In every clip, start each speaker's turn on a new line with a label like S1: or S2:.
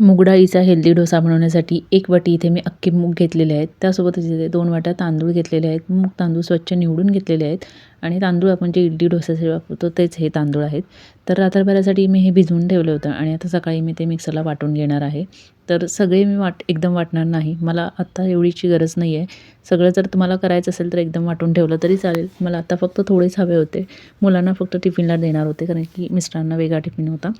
S1: मुगडाळीचा healthy dosa बनवण्यासाठी एक वाटी इथे मी अख्खे मूग घेतलेले आहेत. त्यासोबतच इथे दोन वाट्या तांदूळ घेतलेले आहेत. मूग तांदूळ स्वच्छ निवडून घेतलेले आहेत. आणि तांदूळ आपण जे इडली डोसासाठी वापरतो तेच हे तांदूळ आहेत. तर रात्रभरासाठी मी हे भिजवून ठेवलं होतं आणि आता सकाळी मी ते मिक्सरला वाटून घेणार आहे. तर सगळे मी वाट एकदम वाटणार नाही. मला आत्ता एवढीची गरज नाही आहे. सगळं जर तुम्हाला करायचं असेल तर एकदम वाटून ठेवलं तरी चालेल. मला आता फक्त थोडेच हवे होते. मुलांना फक्त टिफिनला देणार होते कारण की मिस्टरांना वेगळा टिफिन होता.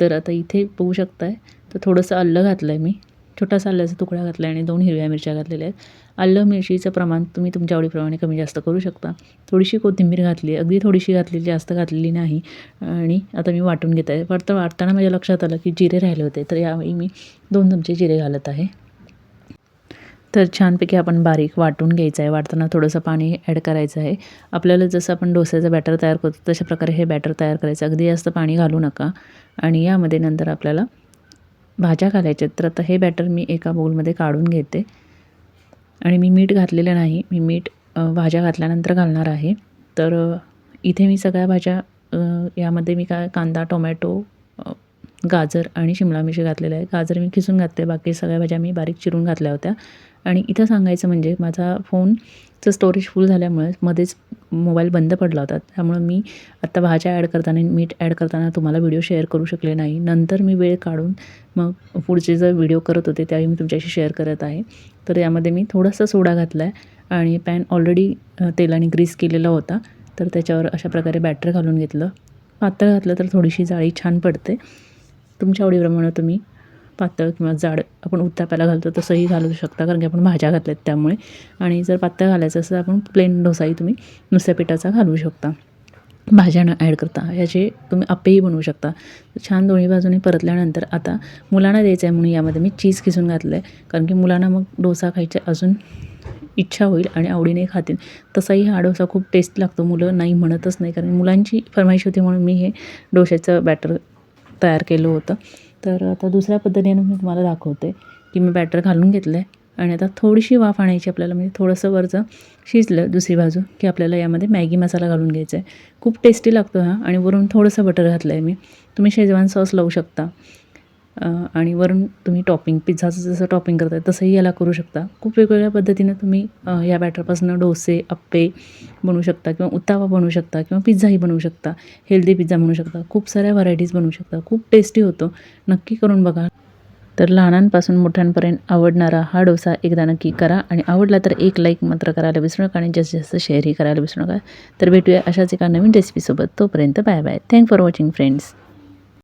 S1: तर आता इथे बघू शकताय तर थोडंसं आलं घातलं आहे मी. छोटासा आल्याचा तुकडा घातला आहे आणि दोन हिरव्या मिरच्या घातलेल्या आहेत. आलं मिरचीचं प्रमाण तुम्ही तुमच्या आवडीप्रमाणे कमी जास्त करू शकता. थोडीशी कोथिंबीर घातली आहे. अगदी थोडीशी घातलेली जास्त घातलेली नाही. आणि आता मी वाटून घेत आहे वाटतं वाटताना माझ्या लक्षात आलं की जिरे राहिले होते. तर यावेळी मी दोन चमचे जिरे घालत आहे. तर छानपैकी आपण बारीक वाटून घ्यायचं आहे. वाटताना थोडंसं पाणी ॲड करायचं आहे. आपल्याला जसं आपण डोस्याचं बॅटर तयार करतो तशा प्रकारे हे बॅटर तयार करायचं. अगदी जास्त पाणी घालू नका. आणि यामध्ये नंतर आपल्याला भाज्या घालायच्या तर आता हे बॅटर मी एका बोलमध्ये काढून घेते. आणि मी मीठ घातलेलं नाही. मी मीठ भाज्या घातल्यानंतर घालणार आहे. तर इथे मी सगळ्या भाज्या यामध्ये मी काय कांदा टोमॅटो गाजर आणि शिमला मिरची घातलेलं आहे गाजर मी खिसून घातले. बाकी सगळ्या भाज्या मी बारीक चिरून घातल्या होत्या. आणि इथं सांगायचं म्हणजे माझा फोनचं स्टोरेज फुल झाल्यामुळे मध्येच मोबाईल बंद पडला होता. त्यामुळं मी आत्ता भाज्या ॲड करताना मीठ ॲड करताना तुम्हाला व्हिडिओ शेअर करू शकले नाही. नंतर मी वेळ काढून मग पुढचे जर व्हिडिओ करत होते त्यावेळी मी तुमच्याशी शेअर करत आहे. तर यामध्ये मी थोडासा सोडा घातला आहे आणि पॅन ऑलरेडी तेलाने ग्रीस केलेला होता. तर त्याच्यावर अशा प्रकारे बॅटर घालून घेतलं. पातळ घातलं तर थोडीशी जाळी छान पडते. तुमच्या आवडीप्रमाणे तुम्ही पातळ किंवा जाड आपण उत्ताप्याला घालतो तसंही घालू शकता कारण की आपण भाज्या घातल्यात त्यामुळे. आणि जर पातळ घालायचं असेल तर आपण प्लेन डोसाही तुम्ही नुसत्या पिठाचा घालू शकता. भाज्या न ॲड करता याचे तुम्ही आपेही बनवू शकता. छान दोन्ही बाजूने परतल्यानंतर आता मुलांना द्यायचं आहे म्हणून यामध्ये मी चीज खिसून घातलं आहे कारण की मुलांना मग डोसा खायचे अजून इच्छा होईल आणि आवडीने खातील. तसाही हा डोसा खूप टेस्ट लागतो मुलं नाही म्हणतच नाही कारण मुलांची फरमाईश होती म्हणून मी हे डोशाचं बॅटर तयार केलं होतं. तर आता दुसऱ्या पद्धतीने मी तुम्हाला दाखवते की मी बॅटर घालून घेतलं आहे आणि आता थोडीशी वाफ आणायची आपल्याला म्हणजे थोडंसं वरचं शिजलं दुसरी बाजू की आपल्याला यामध्ये मॅगी मसाला घालून घ्यायचा आहे खूप टेस्टी लागतो हा आणि वरून थोडंसं बटर घातलं आहे मी. तुम्ही शेजवान सॉस लावू शकता. आणि वरून तुम्ही टॉपिंग पिझ्झाचं जसं टॉपिंग करताय तसंही याला करू शकता. खूप वेगवेगळ्या पद्धतीनं तुम्ही या बॅटरपासून डोसे अप्पे बनवू शकता किंवा उत्तावा बनवू शकता किंवा पिझ्झाही बनवू शकता हेल्दी पिझ्झा बनवू शकता खूप साऱ्या व्हरायटीज बनवू शकता. खूप टेस्टी होतो. नक्की करून बघा. तर लहानांपासून मोठ्यांपर्यंत आवडणारा हा डोसा एकदा नक्की करा आणि आवडला तर एक लाईक मात्र करायला विसरू नका आणि जास्तीत जास्त शेअरही करायला विसरू नका. तर भेटूया अशाच एका नवीन रेसिपीसोबत तोपर्यंत bye bye thank for watching friends